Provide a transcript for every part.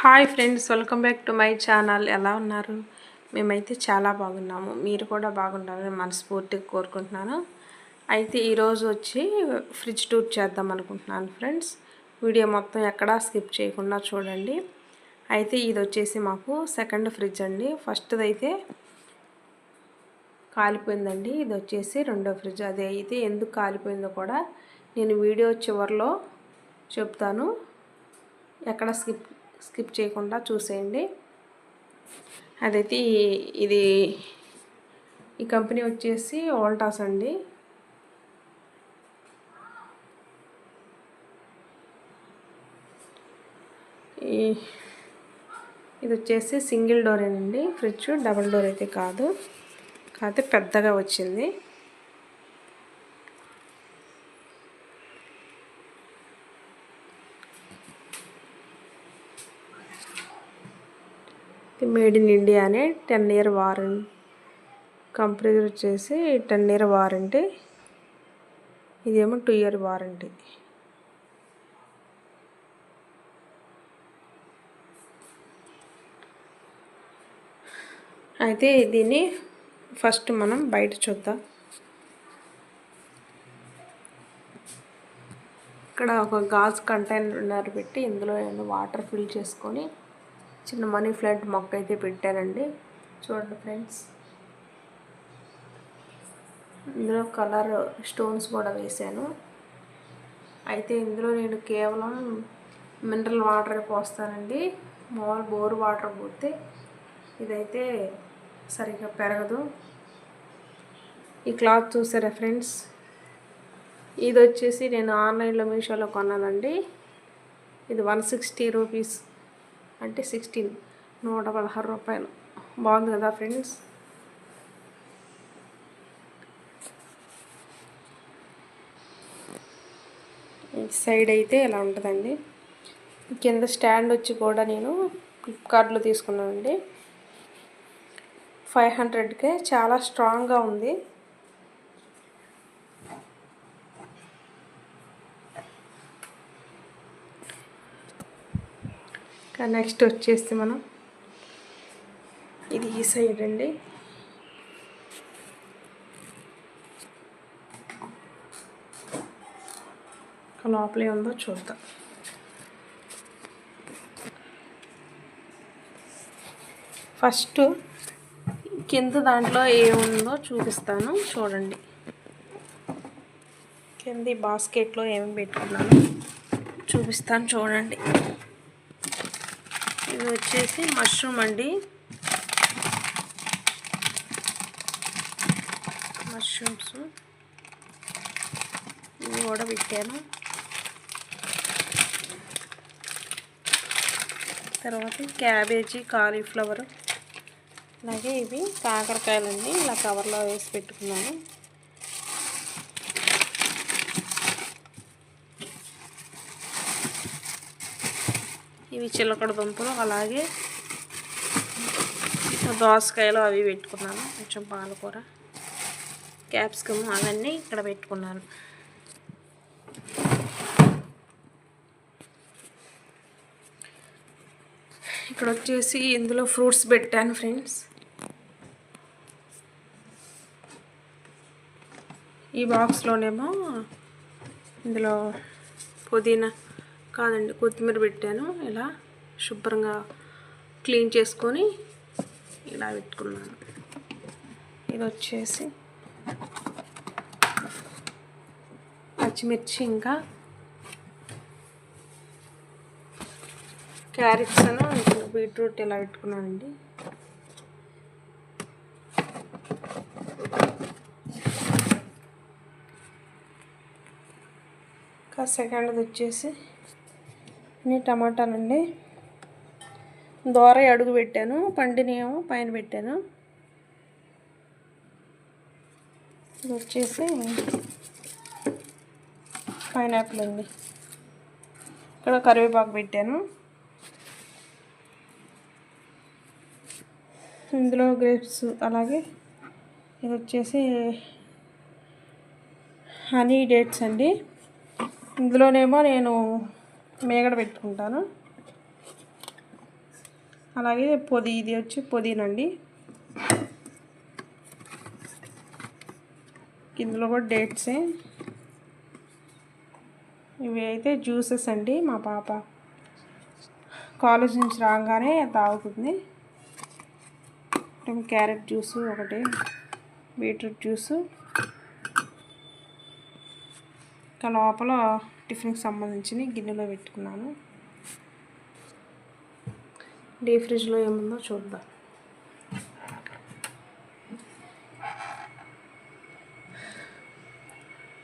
Hi friends welcome back to my channel. ఎలా ఉన్నారు? మేమైతే చాలా బాగున్నాము. మీరు కూడా బాగుండాలని మనస్ఫూర్తిగా కోరుకుంటున్నాను. అయితే ఈరోజు వచ్చి ఫ్రిడ్జ్ టూర్ చేద్దాం అనుకుంటున్నాను ఫ్రెండ్స్. వీడియో మొత్తం ఎక్కడా స్కిప్ చేయకుండా చూడండి. అయితే ఇది వచ్చేసి మాకు సెకండ్ ఫ్రిడ్జ్ అండి. ఫస్ట్ది అయితే కాలిపోయిందండి. ఇది వచ్చేసి రెండో ఫ్రిడ్జ్. అది అయితే ఎందుకు కాలిపోయిందో కూడా నేను వీడియో చివరిలో చెప్తాను. ఎక్కడ స్కిప్ స్కిప్ చేయకుండా చూసేయండి. అదైతే ఇది ఈ కంపెనీ వచ్చేసి ఓల్టాస్ అండి. ఈ ఇది వచ్చేసి సింగిల్ డోరేనండి. ఫ్రిడ్జ్ డబుల్ డోర్ అయితే కాదు. కాకపోతే పెద్దగా వచ్చింది. మేడ్ ఇన్ ఇండియా అనే టెన్ ఇయర్ వారంటీ కంపెనీ వచ్చేసి టెన్ ఇయర్ వారంటీ ఇదేమో టూ ఇయర్ వారంటీ. అయితే దీన్ని ఫస్ట్ మనం బయట చూద్దాం. ఇక్కడ ఒక గాజు కంటైనర్ పెట్టి ఇందులో వాటర్ ఫిల్ చేసుకొని చిన్న మనీ ప్లాంట్ మొక్క అయితే పెట్టానండి చూడండి ఫ్రెండ్స్. ఇందులో కలర్ స్టోన్స్ కూడా వేసాను అయితే ఇందులో నేను కేవలం మినరల్ వాటర్ పోస్తానండి. మామూలు బోర్ వాటర్ పోతే ఇదైతే సరిగ్గా పెరగదు. ఈ క్లాత్ చూసారా ఫ్రెండ్స్? ఇది వచ్చేసి నేను ఆన్లైన్లో మీషోలో కొన్నానండి. ఇది వన్ సిక్స్టీ రూపీస్ అంటే సిక్స్టీన్ నూట పదహారు రూపాయలు. బాగుంది కదా ఫ్రెండ్స్? ఈ సైడ్ అయితే ఇలా ఉంటుందండి? కింద స్టాండ్ వచ్చి కూడా నేను ఫ్లిప్కార్ట్లో తీసుకున్నానండి. ఫైవ్ హండ్రెడ్కే చాలా స్ట్రాంగ్గా ఉంది. నెక్స్ట్ వచ్చేసి మనం ఇది ఈ సైడ్ అండి. లోపలే ఉందో చూద్దాం. ఫస్ట్ కింద దాంట్లో ఏముందో చూపిస్తాను. చూడండి. కింద బాస్కెట్లో ఏమి పెట్టుకున్నాను? చూపిస్తాను చూడండి. ఇది వచ్చేసి మష్రూమ్ అండి. మష్రూమ్స్. ఇవి కూడా పెట్టాను తర్వాత క్యాబేజీ కాలీఫ్లవర్. అలాగే ఇవి కాకరకాయలండి. ఇలా కవర్లో వేసి పెట్టుకున్నాను. ఇవి చిలకడ దుంపలు అలాగే దోసకాయలు అవి పెట్టుకున్నాను. కొంచెం పాలకూర క్యాప్సికమ్ అవన్నీ ఇక్కడ పెట్టుకున్నాను. ఇక్కడ వచ్చేసి ఇందులో ఫ్రూట్స్ పెట్టాను ఫ్రెండ్స్. ఈ బాక్స్లోనేమో ఇందులో పుదీనా కాదండి కొత్తిమీర పెట్టాను. ఇలా శుభ్రంగా క్లీన్ చేసుకొని ఇలా పెట్టుకున్నాను. ఇది వచ్చేసి పచ్చిమిర్చి ఇంకా క్యారెట్స్ అను బీట్రూట్ ఇలా పెట్టుకున్నానండి. ఇంకా సెకండ్ది వచ్చేసి ఇన్ని టమాటాలండి. దోర అడుగు పెట్టాను పండినేమో పైన పెట్టాను. ఇది వచ్చేసి పైనాపిల్ అండి ఇక్కడ కరివేపాకు పెట్టాను. ఇందులో గ్రేప్స్ అలాగే ఇది వచ్చేసి హనీ డేట్స్ అండి. ఇందులోనేమో నేను మేగడ పెట్టుకుంటాను. అలాగే పొది ఇది వచ్చి పుదీనండి. ఇందులో కూడా డేట్సే. ఇవి అయితే జ్యూసెస్ అండి మా పాప. కాలేజ్ నుంచి రాగానే తాగుతుంది. క్యారెట్ జ్యూసు ఒకటి బీట్రూట్ జ్యూసు. ఇంకా లోపల టిఫిన్కి సంబంధించిన గిన్నెలో పెట్టుకున్నాను. డీ ఫ్రిడ్జ్లో ఏముందో చూద్దాం.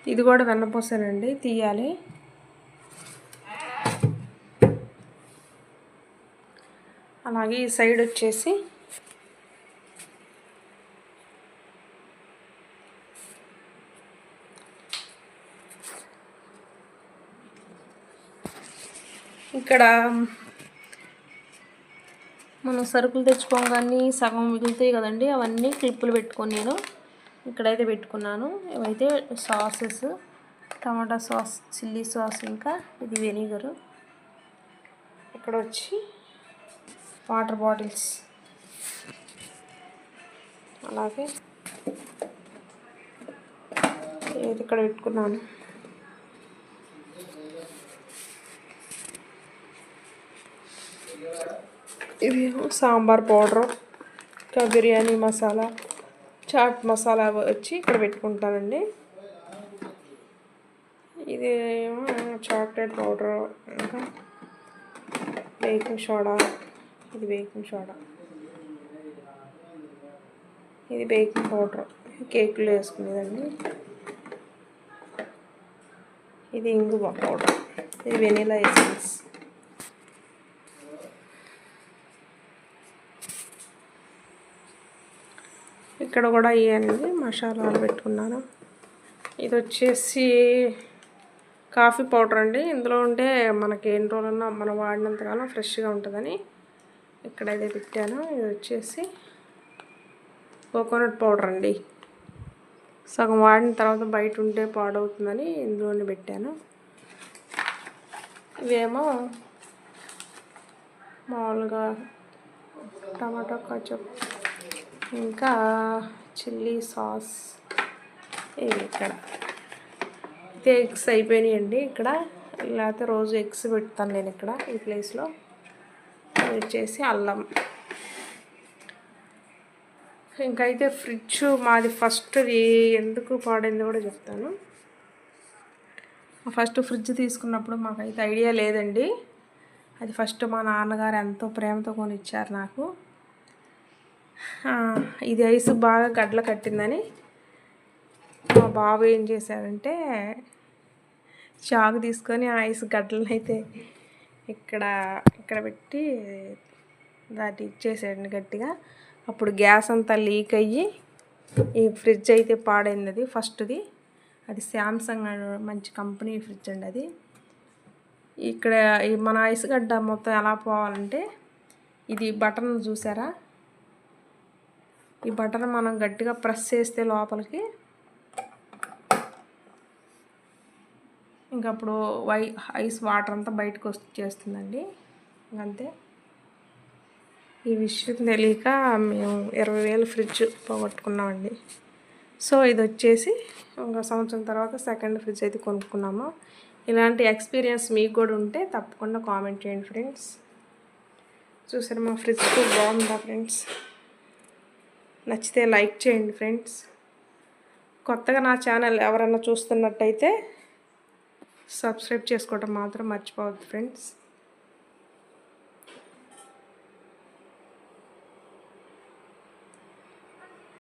ఇది కూడా వెన్నపోసానండి తీయాలి. అలాగే ఈ సైడ్ వచ్చేసి ఇక్కడ మనం సరుకులు తెచ్చుకోగానే సగం మిగులుతాయి కదండి. అవన్నీ క్లిప్పులు పెట్టుకొని నేను ఇక్కడైతే పెట్టుకున్నాను. ఇవైతే sauces tomato sauce chilli sauce ఇంకా ఇది వెనిగరు. ఇక్కడ వచ్చి వాటర్ బాటిల్స్. అలాగే ఇది ఇక్కడ పెట్టుకున్నాను? ఇవి సాంబార్ పౌడరు ఇంకా బిర్యానీ మసాలా చాట్ మసాలా వచ్చి ఇక్కడ పెట్టుకుంటానండి. ఇది ఏమో చాక్లెట్ పౌడర్ ఇంకా బేకింగ్ సోడా ఇది బేకింగ్ సోడా. ఇది బేకింగ్ పౌడర్ కేకులు వేసుకునేదండి. ఇది ఇంగువ పౌడర్ ఇది వెనీలా ఎసెన్స్. ఇక్కడ కూడా ఇవన్నీ మసాలాలు పెట్టుకున్నాను. ఇది వచ్చేసి కాఫీ పౌడర్ అండి. ఇందులో ఉంటే మనకి ఎన్ని రోజులన్నా మనం వాడినంతకాలం ఫ్రెష్గా ఉంటుందని ఇక్కడ అయితే పెట్టాను. ఇది వచ్చేసి కోకోనట్ పౌడర్ అండి. సగం వాడిన తర్వాత బయట ఉంటే పాడవుతుందని ఇందులోనే పెట్టాను. ఇవేమో మామూలుగా టమాటో కచప్ ఇంకా చిల్లీ సాస్. ఇవి ఇక్కడ. అయితే ఎగ్స్ అయిపోయినాయండి ఇక్కడ. లేకపోతే రోజు ఎగ్స్ పెడతాను నేను ఇక్కడ ఈ ప్లేస్లో. వచ్చేసి అల్లం. ఇంకైతే ఫ్రిడ్జ్ మాది ఫస్ట్ ఎందుకు పాడైందో కూడా చెప్తాను. ఫస్ట్ ఫ్రిడ్జ్ తీసుకున్నప్పుడు మాకైతే ఐడియా లేదండి. అది ఫస్ట్ మా నాన్నగారు ఎంతో ప్రేమతో కొనిచ్చారు నాకు. ఇది ఐస్ బాగా గడ్డలు కట్టిందని మా బాబు ఏం చేశారంటే చాకు తీసుకొని ఆ ఐస్ గడ్డలను అయితే ఇక్కడ ఇక్కడ పెట్టి దాటి ఇచ్చేసాడండి గట్టిగా. అప్పుడు గ్యాస్ అంతా లీక్ అయ్యి ఈ ఫ్రిడ్జ్ అయితే పాడైంది అది ఫస్ట్ది. అది శాంసంగ్ మంచి కంపెనీ ఫ్రిడ్జ్ అండి అది. ఇక్కడ మన ఐస్ గడ్డ మొత్తం ఎలా పోవాలంటే ఇది బటన్ చూసారా? ఈ బటర్ మనం గట్టిగా ప్రెస్ చేస్తే లోపలికి ఇంకప్పుడు వై ఐస్ వాటర్ అంతా బయటకు వచ్చేస్తుందండి ఇంకంతే. ఈ విషయం తెలియక మేము ఇరవై వేలు ఫ్రిడ్జ్ పోగొట్టుకున్నామండి. సో ఇది వచ్చేసి ఒక సంవత్సరం తర్వాత సెకండ్ ఫ్రిడ్జ్ అయితే కొనుక్కున్నాము. ఇలాంటి ఎక్స్పీరియన్స్ మీకు కూడా ఉంటే తప్పకుండా కామెంట్ చేయండి ఫ్రెండ్స్. చూసారు మా ఫ్రిడ్జ్ బాగుందా ఫ్రెండ్స్? నచ్చితే లైక్ చేయండి ఫ్రెండ్స్. కొత్తగా నా ఛానల్ ఎవరన్నా చూస్తున్నట్టయితే సబ్స్క్రైబ్ చేసుకోవడం మాత్రం మర్చిపోవద్దు ఫ్రెండ్స్.